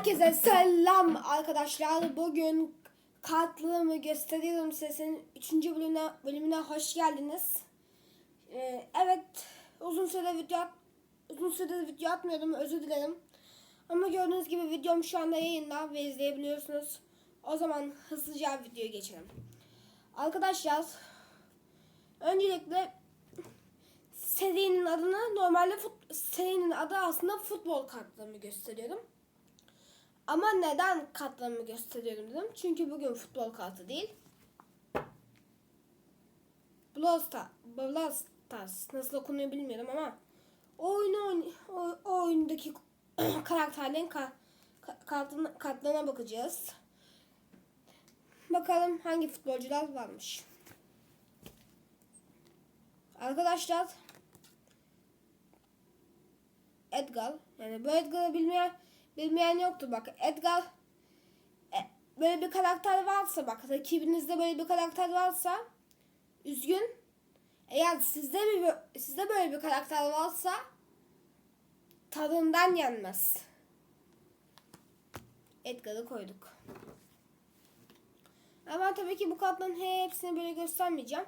Herkese selam arkadaşlar. Bugün kartlığımı gösteriyorum sesin 3. bölümüne, bölümüne hoş geldiniz. Ee, evet uzun süre video uzun süredir video atmıyordum özür dilerim. Ama gördüğünüz gibi videom şu anda yayında ve izleyebiliyorsunuz. O zaman hızlıca videoya geçelim. Arkadaşlar öncelikle serinin adını normalde fut, serinin adı aslında futbol kartlarımı gösteriyorum. Ama neden kartlarımı gösteriyorum dedim. Çünkü bugün futbol kartı değil. Brawl Stars, Brawl Stars nasıl okunuyor bilmiyorum ama oyunu o, o oyundaki karakterlerin ka, ka- kartına, bakacağız. Bakalım hangi futbolcular varmış. Arkadaşlar Edgar yani bu Edgar'ı bilmeyen bilmeyen yoktu bak Edgar e, böyle bir karakter varsa bak rakibinizde böyle bir karakter varsa üzgün eğer sizde bir sizde böyle bir karakter varsa tadından yenmez. Edgar'ı koyduk. Ama tabii ki bu kartların hepsini böyle göstermeyeceğim.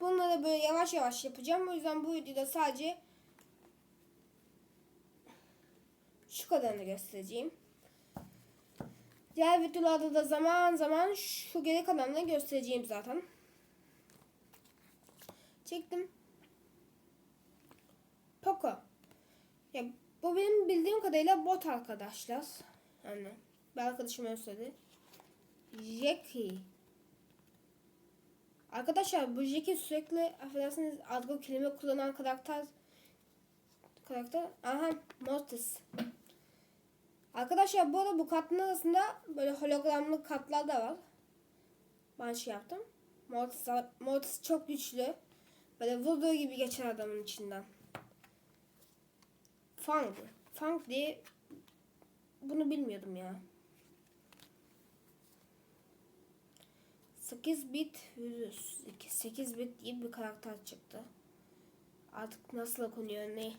Bunları böyle yavaş yavaş yapacağım. O yüzden bu videoda sadece şu kadarını göstereceğim. Diğer videolarda da zaman zaman şu geri kalanını göstereceğim zaten. Çektim. Poco. Ya bu benim bildiğim kadarıyla bot arkadaşlar. Yani bir arkadaşım öyle söyledi. Jackie. Arkadaşlar bu Jackie sürekli affedersiniz adlı kelime kullanan karakter karakter. Aha Mortis. Arkadaşlar bu arada bu kartın arasında böyle hologramlı kartlar da var. Ben şey yaptım. Mortis, Mortis çok güçlü. Böyle vurduğu gibi geçer adamın içinden. Fang. Fang diye bunu bilmiyordum ya. 8 bit virüs. 8 bit diye bir karakter çıktı. Artık nasıl okunuyor ne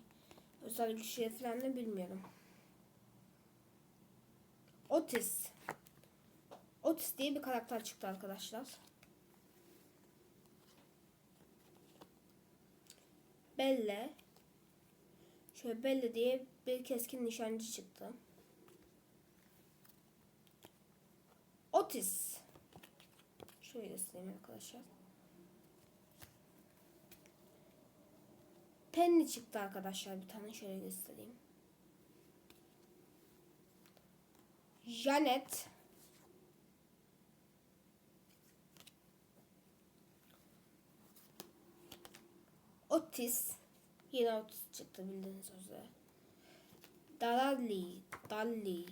özel güçleri falan da bilmiyorum. Otis. Otis diye bir karakter çıktı arkadaşlar. Belle. Şöyle Belle diye bir keskin nişancı çıktı. Otis. Şöyle göstereyim arkadaşlar. Penny çıktı arkadaşlar bir tane şöyle göstereyim. Janet. Otis. Yine Otis çıktı bildiğiniz üzere. Dalali, Dalli,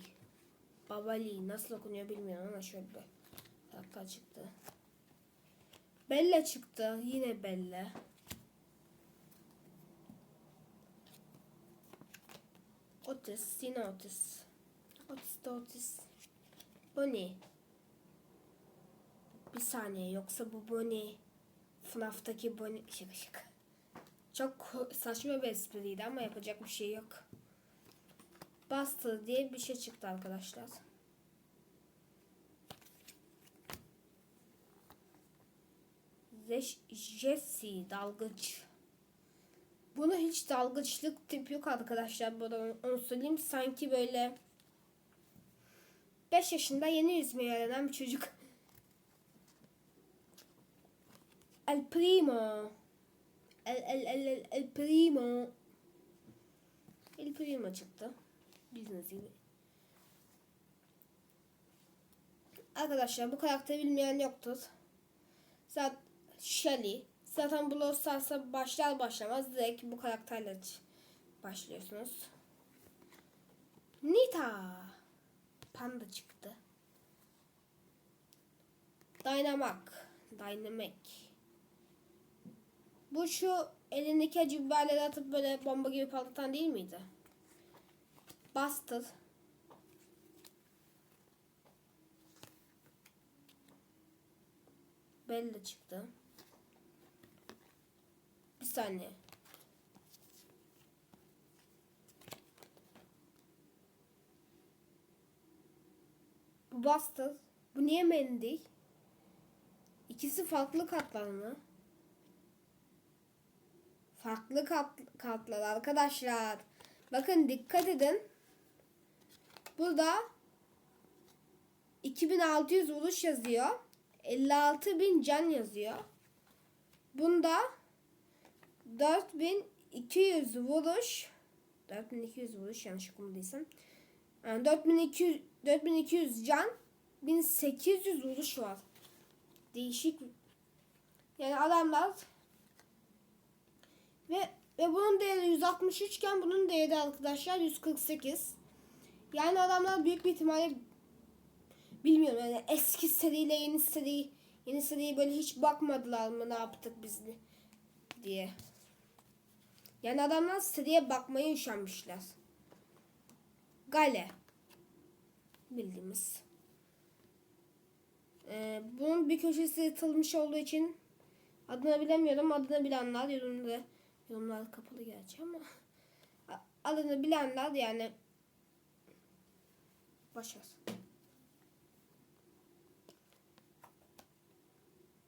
Babali nasıl okunuyor bilmiyorum ama şöyle bir dakika çıktı. Bella çıktı. Yine Bella. Otis, yine Otis. Otis Otis. Bonnie. Bir saniye yoksa bu Bonnie FNAF'taki Bonnie şaka şaka. Çok saçma bir espriydi ama yapacak bir şey yok. Buster diye bir şey çıktı arkadaşlar. Jesse dalgıç. Bunu hiç dalgıçlık tip yok arkadaşlar. Bu arada onu söyleyeyim. Sanki böyle 5 yaşında yeni yüzmeyi öğrenen bir çocuk. El Primo. El, el, el, el, el Primo. El Primo çıktı. Bildiğiniz gibi. Arkadaşlar bu karakteri bilmeyen yoktur. Zaten Shelly. Zaten Brawl başlar başlamaz direkt bu karakterle başlıyorsunuz. Nita. Panda çıktı. Dynamac. Dynamic. Bu şu elindeki acı biberleri atıp böyle bomba gibi patlatan değil miydi? Buster. Bella çıktı. Bir saniye. Bu Buster. Bu niye mendil? İkisi farklı katlar mı? Farklı kat, katlar arkadaşlar. Bakın dikkat edin. Burada 2600 vuruş yazıyor. 56.000 can yazıyor. Bunda 4200 vuruş 4200 vuruş yanlış okumadıysam. Yani 4200 4200 can 1800 vuruş var. Değişik. Yani adamlar ve ve bunun değeri 163 iken bunun değeri arkadaşlar 148. Yani adamlar büyük bir ihtimalle bilmiyorum yani eski seriyle yeni seri yeni seriye böyle hiç bakmadılar mı ne yaptık biz diye. Yani adamlar seriye bakmaya üşenmişler. Gale. Bildiğimiz. Ee, bunun bir köşesi yırtılmış olduğu için adını bilemiyorum. Adını bilenler yorumda yorumlar kapalı gerçi ama adını bilenler yani başar.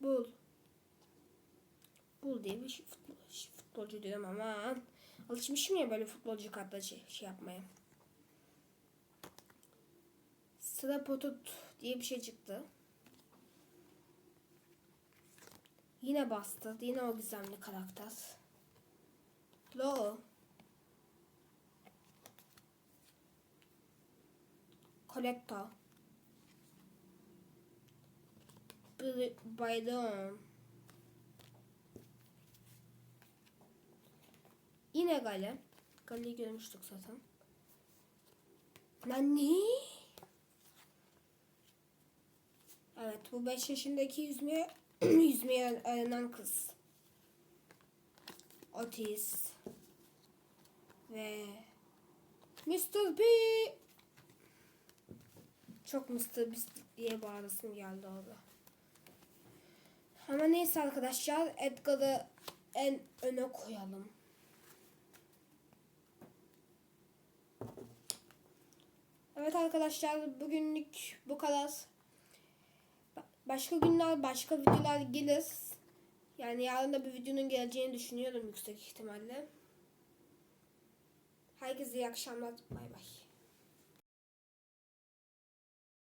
Bul. Bul diye bir şey, futbol, futbolcu diyorum ama alışmışım ya böyle futbolcu kartla şey, şey yapmaya. Sıra potut diye bir şey çıktı. Yine bastı. Yine o gizemli karakter. Lo. Collector. Bir Bayron. Yine Gale. Gale'yi görmüştük zaten. Lan ne? Evet bu 5 yaşındaki yüzmeye yüzmeye öğrenen kız. Otis. Ve Mr. P. Çok Mr. Beast diye bağırasım geldi orada. Ama neyse arkadaşlar Edgar'ı en öne koyalım. Evet arkadaşlar bugünlük bu kadar. Ba- Başka günler başka videolar gelir. Yani yarın da bir videonun geleceğini düşünüyorum yüksek ihtimalle. Herkese iyi akşamlar. Bay bay.